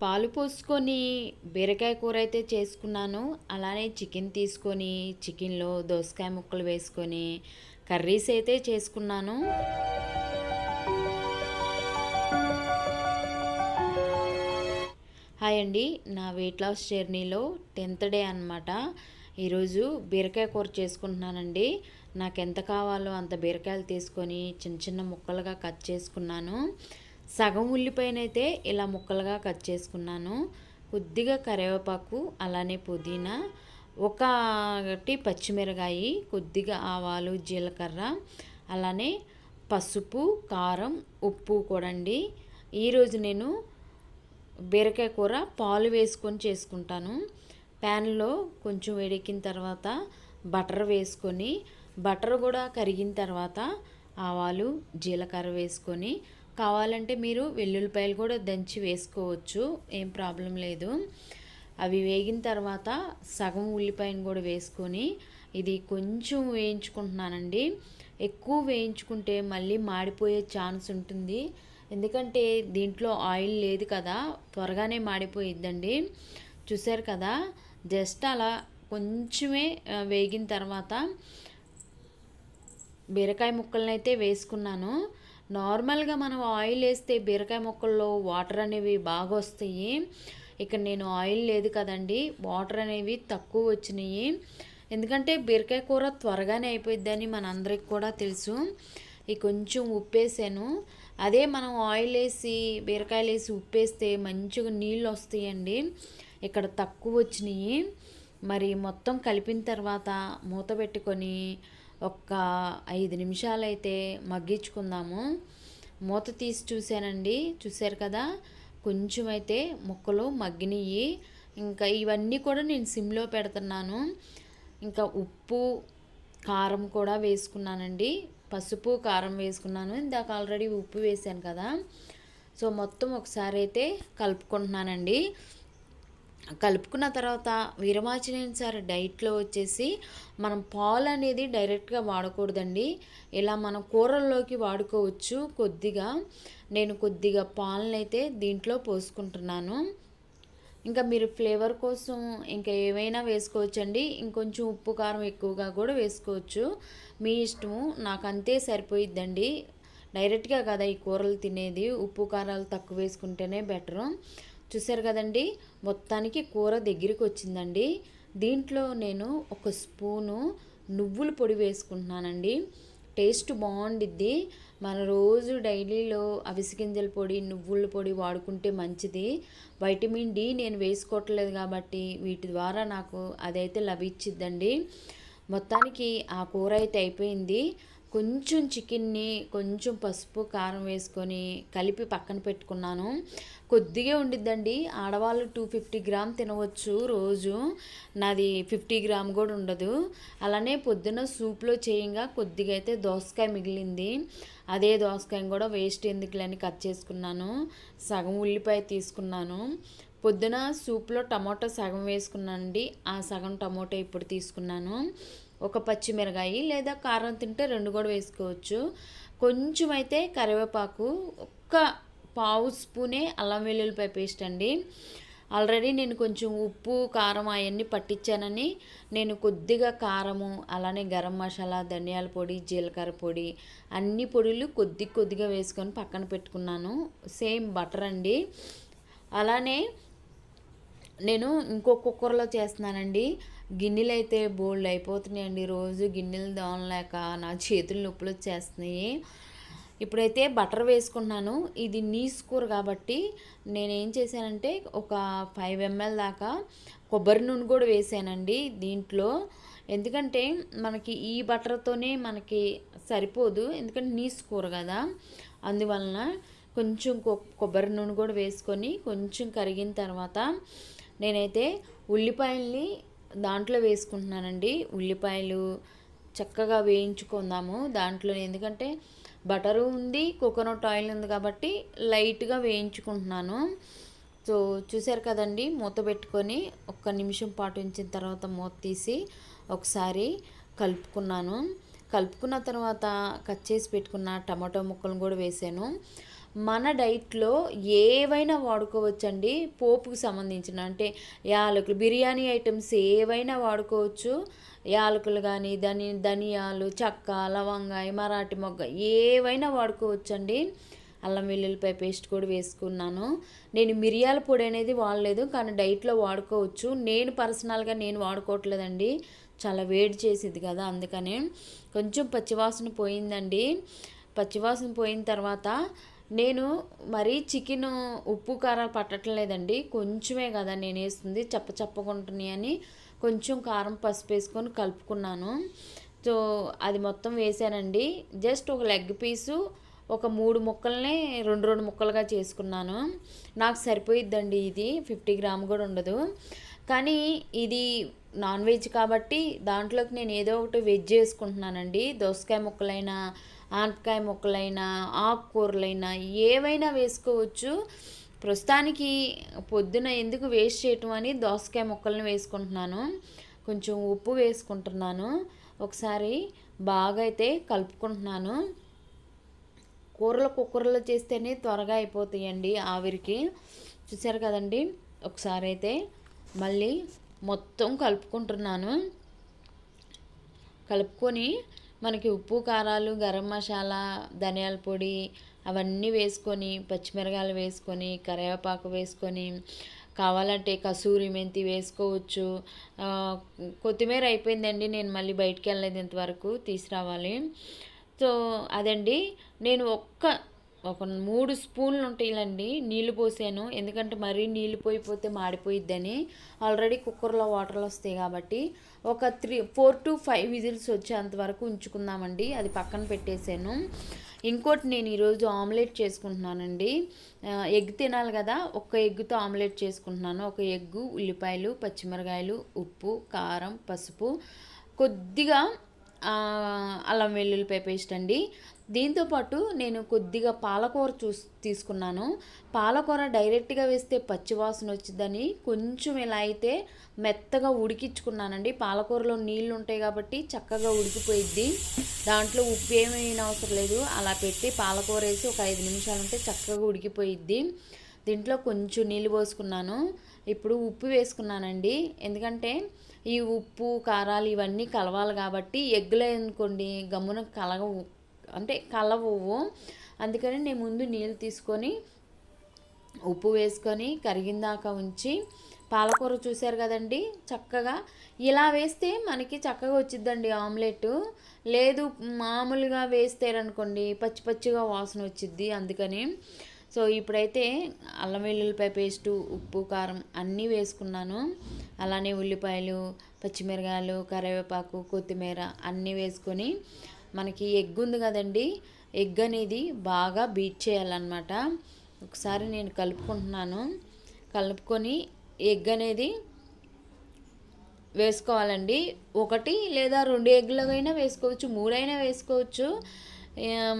పాలు పోసుకొని బీరకాయ కూర అయితే చేసుకున్నాను. అలానే చికెన్ తీసుకొని చికెన్లో దోసకాయ ముక్కలు వేసుకొని కర్రీస్ అయితే చేసుకున్నాను. హాయ్ అండి నా వెయిట్ లాస్ జర్నీలో టెన్త్ డే అనమాట ఈరోజు బీరకాయ కూర చేసుకుంటున్నానండి. నాకు ఎంత కావాలో అంత బీరకాయలు తీసుకొని చిన్న చిన్న ముక్కలుగా కట్ చేసుకున్నాను. సగం ఉల్లిపాయనైతే ఇలా ముక్కలుగా కట్ చేసుకున్నాను. కొద్దిగా కరివేపాకు అలానే పుదీనా ఒకటి పచ్చిమిరకాయ కొద్దిగా ఆవాలు జీలకర్ర అలానే పసుపు కారం ఉప్పు కూడా అండి ఈరోజు నేను బీరకాయ కూర పాలు వేసుకొని చేసుకుంటాను. ప్యాన్లో కొంచెం వేడెక్కిన తర్వాత బటర్ వేసుకొని బటర్ కూడా కరిగిన తర్వాత ఆవాలు జీలకర్ర వేసుకొని కావాలంటే మీరు వెల్లుల్లిపాయలు కూడా దంచి వేసుకోవచ్చు. ఏం ప్రాబ్లం లేదు. అవి వేగిన తర్వాత సగం ఉల్లిపాయను కూడా వేసుకొని ఇది కొంచెం వేయించుకుంటున్నానండి. ఎక్కువ వేయించుకుంటే మళ్ళీ మాడిపోయే ఛాన్స్ ఉంటుంది. ఎందుకంటే దీంట్లో ఆయిల్ లేదు కదా త్వరగానే మాడిపోయిద్దండి. చూసారు కదా జస్ట్ అలా కొంచెమే వేగిన తర్వాత బీరకాయ ముక్కలనైతే వేసుకున్నాను. నార్మల్గా మనం ఆయిల్ వేస్తే బీరకాయ ముక్కల్లో వాటర్ అనేవి బాగా వస్తాయి. ఇక్కడ నేను ఆయిల్ లేదు కదండి వాటర్ అనేవి తక్కువ వచ్చినాయి. ఎందుకంటే బీరకాయ కూర త్వరగానే అయిపోయిద్దని మనందరికి కూడా తెలుసు. ఈ కొంచెం ఉప్పేసాను. అదే మనం ఆయిల్ వేసి బీరకాయలు వేసి ఉప్పేస్తే మంచిగా నీళ్ళు వస్తాయండి. ఇక్కడ తక్కువ వచ్చినాయి. మరి మొత్తం కలిపిన తర్వాత మూత పెట్టుకొని ఒక్క ఐదు నిమిషాలైతే మగ్గించుకుందాము. మూత తీసి చూశానండి. చూశారు కదా? కొంచెం అయితే ముక్కలు మగ్గినవి ఇంకా ఇవన్నీ కూడా నేను సిమ్లో పెడుతున్నాను. ఇంకా ఉప్పు కారం కూడా వేసుకున్నానండి. పసుపు కారం వేసుకున్నాను. ఇందాక ఆల్రెడీ ఉప్పు వేసాను కదా. సో మొత్తం ఒకసారి అయితే కలుపుకుంటున్నానండి. కలుపుకున్న తర్వాత వీరమాచినేని సార్ డైట్లో వచ్చేసి మనం పాలు అనేది డైరెక్ట్గా వాడకూడదండి. ఇలా మనం కూరల్లోకి వాడుకోవచ్చు. కొద్దిగా నేను కొద్దిగా పాలనైతే దీంట్లో పోసుకుంటున్నాను. ఇంకా మీరు ఫ్లేవర్ కోసం ఇంకా ఏమైనా వేసుకోవచ్చండి. ఇంకొంచెం ఉప్పు కారం ఎక్కువగా కూడా వేసుకోవచ్చు. మీ ఇష్టము. నాకు అంతే సరిపోయిద్దండి. డైరెక్ట్గా కదా ఈ కూరలు తినేది. ఉప్పు కారాలు తక్కువ వేసుకుంటేనే బెటరు. చూసారు కదండి? మొత్తానికి కూర దగ్గరికి వచ్చిందండి. దీంట్లో నేను ఒక స్పూను నువ్వుల పొడి వేసుకుంటున్నానండి. టేస్ట్ బాగుండిద్ది. మన రోజు డైలీలో అవిసిగింజల పొడి నువ్వుల పొడి వాడుకుంటే మంచిది. వైటమిన్ డి నేను వేసుకోవట్లేదు కాబట్టి వీటి ద్వారా నాకు అదైతే లభించిద్దండి మొత్తానికి ఆ కూర అయితే అయిపోయింది. కొంచెం చికెన్ని కొంచెం పసుపు కారం వేసుకొని కలిపి పక్కన పెట్టుకున్నాను. కొద్దిగా ఉండిద్దండి. ఆడవాళ్ళు టూ ఫిఫ్టీ గ్రామ్ తినవచ్చు రోజు. నాది ఫిఫ్టీ గ్రామ్ కూడా ఉండదు. అలానే పొద్దున సూప్లో చేయంగా కొద్దిగా అయితే దోసకాయ మిగిలింది. అదే దోసకాయ కూడా వేస్ట్ ఎందుకులని కట్ చేసుకున్నాను. సగం ఉల్లిపాయ తీసుకున్నాను. పొద్దున సూప్లో టమాటో సగం వేసుకున్నానండి. ఆ సగం టమాటో ఇప్పుడు తీసుకున్నాను. ఒక పచ్చిమిరకాయి లేదా కారం తింటే రెండు కూడా వేసుకోవచ్చు. కొంచెం అయితే కరివేపాకు ఒక్క పావు స్పూనే అల్లం వెల్లుల్లిపాయ పేస్ట్ అండి. ఆల్రెడీ నేను కొంచెం ఉప్పు కారం అవన్నీ పట్టించానని నేను కొద్దిగా కారము అలానే గరం మసాలా ధనియాల పొడి జీలకర్ర పొడి అన్ని పొడులు కొద్ది కొద్దిగా వేసుకొని పక్కన పెట్టుకున్నాను. సేమ్ బటర్ అండి. అలానే నేను ఇంకో కుక్కర్లో చేస్తున్నానండి. గిన్నెలు అయితే బోల్డ్ అయిపోతున్నాయండి రోజు గిన్నెలు దానలేక నా చేతులు నొప్పులు వచ్చేస్తున్నాయి ఇప్పుడైతే బటర్ వేసుకున్నాను ఇది నీస్ కూర కాబట్టి నేనేం చేశానంటే ఒక ఫైవ్ ఎంఎల్ దాకా కొబ్బరి నూనె కూడా వేసానండి దీంట్లో. ఎందుకంటే మనకి ఈ బటర్తోనే మనకి సరిపోదు. ఎందుకంటే నీస్ కూర కదా. అందువలన కొంచెం కొబ్బరి నూనె కూడా వేసుకొని కొంచెం కరిగిన తర్వాత నేనైతే ఉల్లిపాయల్ని దాంట్లో వేసుకుంటున్నానండి. ఉల్లిపాయలు చక్కగా వేయించుకుందాము దాంట్లో. ఎందుకంటే బటరు ఉంది కోకోనట్ ఆయిల్ ఉంది కాబట్టి లైట్గా వేయించుకుంటున్నాను. సో చూసారు కదండి మూత పెట్టుకొని ఒక్క నిమిషం పాటు ఉంచిన తర్వాత మూత తీసి ఒకసారి కలుపుకున్నాను. కలుపుకున్న తర్వాత కట్ చేసి పెట్టుకున్న టమాటో ముక్కలను కూడా వేసాను. మన డైట్లో ఏవైనా వాడుకోవచ్చండి పోపుకు సంబంధించిన. అంటే యాలకులు బిర్యానీ ఐటమ్స్ ఏవైనా వాడుకోవచ్చు. యాలకులు కానీ ధని ధనియాలు చెక్క లవంగాయ మరాఠీ మొగ్గ ఏవైనా వాడుకోవచ్చండి. అల్లం వెల్లుల్లిపాయ పేస్ట్ కూడా వేసుకున్నాను. నేను మిరియాల పొడి అనేది వాడలేదు కానీ డైట్లో వాడుకోవచ్చు. నేను పర్సనల్గా నేను వాడుకోవట్లేదండి. చాలా వేడి చేసేది కదా అందుకని. కొంచెం పచ్చివాసన పోయిందండి. పచ్చివాసన పోయిన తర్వాత నేను మరీ చికెన్ ఉప్పు కారాలు పట్టట్లేదండి. కొంచెమే కదా నేను వేస్తుంది చప్ప చప్పకుంటున్నాయి అని కొంచెం కారం పసుపు వేసుకొని కలుపుకున్నాను. సో అది మొత్తం వేసానండి. జస్ట్ ఒక లెగ్ పీసు ఒక మూడు ముక్కల్ని రెండు రెండు ముక్కలుగా చేసుకున్నాను. నాకు సరిపోయిద్దండి ఇది. ఫిఫ్టీ గ్రామ్ కూడా ఉండదు. కానీ ఇది నాన్ వెజ్ కాబట్టి దాంట్లోకి నేను ఏదో ఒకటి వెజ్ చేసుకుంటున్నానండి. దోసకాయ ముక్కలైనా ఆనపకాయ ముక్కలైనా ఆకుకూరలైనా ఏవైనా వేసుకోవచ్చు. ప్రస్తుతానికి పొద్దున ఎందుకు వేస్ట్ చేయటం అని దోసకాయ ముక్కలను వేసుకుంటున్నాను. కొంచెం ఉప్పు వేసుకుంటున్నాను. ఒకసారి బాగా అయితే కలుపుకుంటున్నాను. కూరలు కుక్కర్లో చేస్తేనే త్వరగా అయిపోతాయండి ఆవిరికి. చూసారు కదండి? ఒకసారి అయితే మళ్ళీ మొత్తం కలుపుకుంటున్నాను. కలుపుకొని మనకి ఉప్పు కారాలు గరం మసాలా ధనియాల పొడి అవన్నీ వేసుకొని పచ్చిమిరకాయలు వేసుకొని కరివేపాకు వేసుకొని కావాలంటే కసూరి మెంతి వేసుకోవచ్చు. కొత్తిమీర అయిపోయిందండి. నేను మళ్ళీ బయటికి వెళ్ళలేదు ఇంతవరకు. తీసుకురావాలి. సో అదండి. నేను ఒక్క ఒక మూడు స్పూన్లు ఉంటాయిలండి నీళ్ళు పోసాను. ఎందుకంటే మరీ నీళ్ళు పోయిపోతే మాడిపోయిద్దని. ఆల్రెడీ కుక్కర్లో వాటర్లు వస్తాయి కాబట్టి. ఒక three four to five whistles వచ్చేంత వరకు ఉంచుకుందామండి. అది పక్కన పెట్టేశాను ఇంకోటి నేను ఈరోజు ఆమ్లెట్ చేసుకుంటున్నానండి. ఎగ్ తినాలి కదా. ఒక ఎగ్గుతో ఆమ్లెట్ చేసుకుంటున్నాను. ఒక ఎగ్గు ఉల్లిపాయలు పచ్చిమిరకాయలు ఉప్పు కారం పసుపు. కొద్దిగా అల్లం వెల్లుల్లిపాయ పేస్ట్ అండి. దీంతోపాటు నేను కొద్దిగా పాలకూర చూసి తీసుకున్నాను. పాలకూర డైరెక్ట్గా వేస్తే పచ్చివాసన వచ్చిందని కొంచెం ఇలా అయితే మెత్తగా ఉడికించుకున్నానండి. పాలకూరలో నీళ్ళు ఉంటాయి కాబట్టి చక్కగా ఉడికిపోయిద్ది. దాంట్లో ఉప్పు ఏమైనా అవసరం లేదు. అలా పెట్టి పాలకూర వేసి ఒక ఐదు నిమిషాలు ఉంటే చక్కగా ఉడికిపోయిద్ది. దీంట్లో కొంచెం నీళ్ళు పోసుకున్నాను. ఇప్పుడు ఉప్పు వేసుకున్నానండి. ఎందుకంటే ఈ ఉప్పు కారాలు ఇవన్నీ కలవాలి కాబట్టి ఎగ్గులే అనుకోండి గమ్మున కలగవు. అంటే కలవవు అందుకని నేను ముందు నీళ్ళు తీసుకొని ఉప్పు వేసుకొని కరిగిందాక ఉంచి పాలకూర చూశారు కదండి చక్కగా. ఇలా వేస్తే మనకి చక్కగా వచ్చిద్దండి ఆమ్లెట్. లేదు మామూలుగా వేస్తారనుకోండి పచ్చి పచ్చిగా వాసన వచ్చిద్ది అందుకని. సో ఇప్పుడైతే అల్లం వెల్లుల్లిపాయ పేస్టు ఉప్పు కారం అన్నీ వేసుకున్నాను. అలానే ఉల్లిపాయలు పచ్చిమిరకాయలు కరివేపాకు కొత్తిమీర అన్నీ వేసుకొని మనకి ఎగ్ ఉంది కదండి ఎగ్ అనేది బాగా బీట్ చేయాలన్నమాట. ఒకసారి నేను కలుపుకుంటున్నాను. కలుపుకొని ఎగ్ అనేది వేసుకోవాలండి. ఒకటి లేదా రెండు ఎగ్లైనా వేసుకోవచ్చు మూడైనా వేసుకోవచ్చు.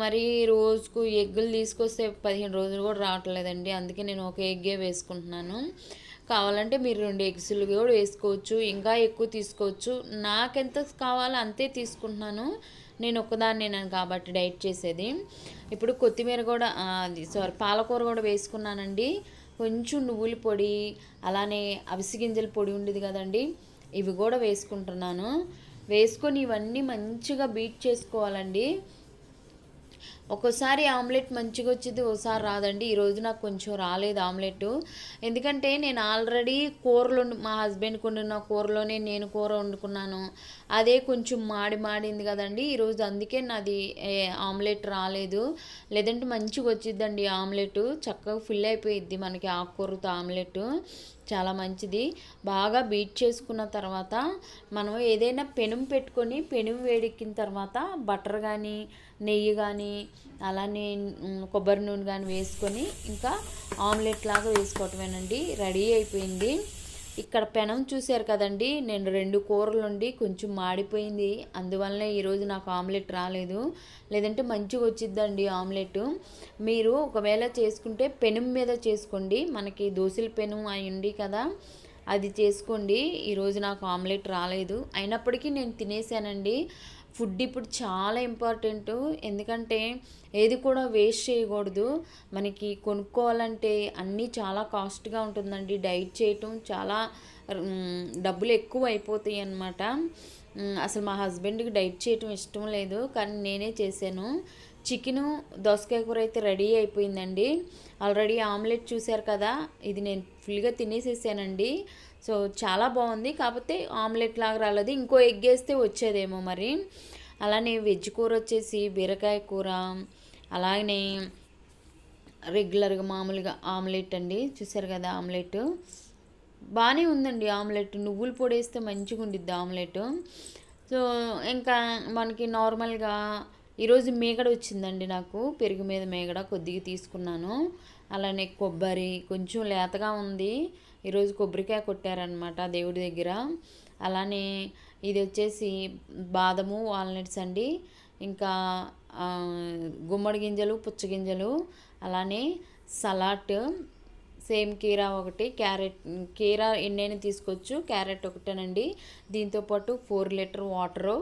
మరి రోజుకు ఎగ్గులు తీసుకొస్తే పదిహేను రోజులు కూడా రావట్లేదండి. అందుకే నేను ఒక ఎగ్గే వేసుకుంటున్నాను. కావాలంటే మీరు రెండు ఎగ్స్లు కూడా వేసుకోవచ్చు ఇంకా ఎక్కువ తీసుకోవచ్చు. నాకెంత కావాలో అంతే తీసుకుంటున్నాను. నేను ఒక్కదాన్నేనాను కాబట్టి డైట్ చేసేది. ఇప్పుడు కొత్తిమీర కూడా అది సారీ పాలకూర కూడా వేసుకున్నానండి. కొంచెం నువ్వుల పొడి అలానే అవిసి గింజల పొడి ఉండేది కదండి. ఇవి కూడా వేసుకుంటున్నాను. వేసుకొని ఇవన్నీ మంచిగా బీట్ చేసుకోవాలండి. ఒక్కోసారి ఆమ్లెట్ మంచిగా వచ్చింది ఒకసారి రాదండి. ఈరోజు నాకు కొంచెం రాలేదు ఆమ్లెట్. ఎందుకంటే నేను ఆల్రెడీ కూరలు మా హస్బెండ్ వండిన కూరలోనే నేను కూర వండుకున్నాను. అదే కొంచెం మాడి మాడింది కదండి. ఈరోజు అందుకే నాది ఆమ్లెట్ రాలేదు. లేదంటే మంచిగా వచ్చిద్దండి ఆమ్లెట్. చక్కగా ఫిల్ అయిపోయిద్ది మనకి ఆకుకూరతో ఆమ్లెట్. చాలా మంచిది. బాగా బీట్ చేసుకున్న తర్వాత మనం ఏదైనా పెనుం పెట్టుకొని పెనుం వేడెక్కిన తర్వాత బటర్ కానీ నెయ్యి కానీ అలానే కొబ్బరి నూనె కానీ వేసుకొని ఇంకా ఆమ్లెట్ లాగా వేసుకోవటమేనండి. రెడీ అయిపోయింది. ఇక్కడ పెనం చూశారు కదండి నేను రెండు కూరలు ఉండి కొంచెం మాడిపోయింది. అందువల్ల ఈరోజు నాకు ఆమ్లెట్ రాలేదు. లేదంటే మంచిగా వచ్చిద్దండి ఆమ్లెట్. మీరు ఒకవేళ చేసుకుంటే పెనం మీద చేసుకోండి. మనకి దోశల పెనం అయి కదా. అది చేసుకోండి. ఈరోజు నాకు ఆమ్లెట్ రాలేదు. అయినప్పటికీ నేను తినేసానండి. ఫుడ్ ఇప్పుడు చాలా ఇంపార్టెంట్. ఎందుకంటే ఏది కూడా వేస్ట్ చేయకూడదు. మనకి కొనుక్కోవాలంటే అన్నీ చాలా కాస్ట్గా ఉంటుందండి. డైట్ చేయటం చాలా డబ్బులు ఎక్కువ అయిపోతాయి అన్నమాట అసలు మా హస్బెండ్కి డైట్ చేయటం ఇష్టం లేదు. కానీ నేనే చేశాను. చికెను దోసకాయ కూర అయితే రెడీ అయిపోయిందండి. ఆల్రెడీ ఆమ్లెట్ చూశారు కదా. ఇది నేను ఫుల్గా తినేసేసానండి. సో చాలా బాగుంది. కాకపోతే ఆమ్లెట్ లాగా రాలేదు. ఇంకో ఎగ్ వేస్తే వచ్చేదేమో మరి. అలానే వెజ్ కూర వచ్చేసి బీరకాయ కూర అలాగనే రెగ్యులర్గా మామూలుగా ఆమ్లెట్ అండి. చూసారు కదా ఆమ్లెట్. బాగానే ఉందండి ఆమ్లెట్. నువ్వుల పొడి వేస్తే మంచిగా ఉండిద్ది ఆమ్లెట్. సో ఇంకా మనకి నార్మల్గా ఈరోజు మేగడ వచ్చిందండి నాకు. పెరుగు మీద మేగడ కొద్దిగా తీసుకున్నాను. అలానే కొబ్బరి కొంచెం లేతగా ఉంది. ఈరోజు కొబ్బరికాయ కొట్టారనమాట దేవుడి దగ్గర. అలానే ఇది వచ్చేసి బాదము వాల్నట్స్ అండి. ఇంకా గుమ్మడి గింజలు పుచ్చగింజలు అలానే సలాడ్ సేమ్ కీరా ఒకటి క్యారెట్ కీరా ఎన్నైనా తీసుకోవచ్చు క్యారెట్ ఒకటేనండి. దీంతోపాటు ఫోర్ లీటర్ వాటరు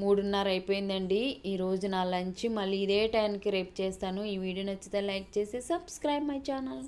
మూడున్నర అయిపోయిందండి. ఈరోజు నా లంచ్. మళ్ళీ ఇదే టైంకి రేపు చేస్తాను. ఈ వీడియో నచ్చితే లైక్ చేసి సబ్స్క్రైబ్ మై ఛానల్.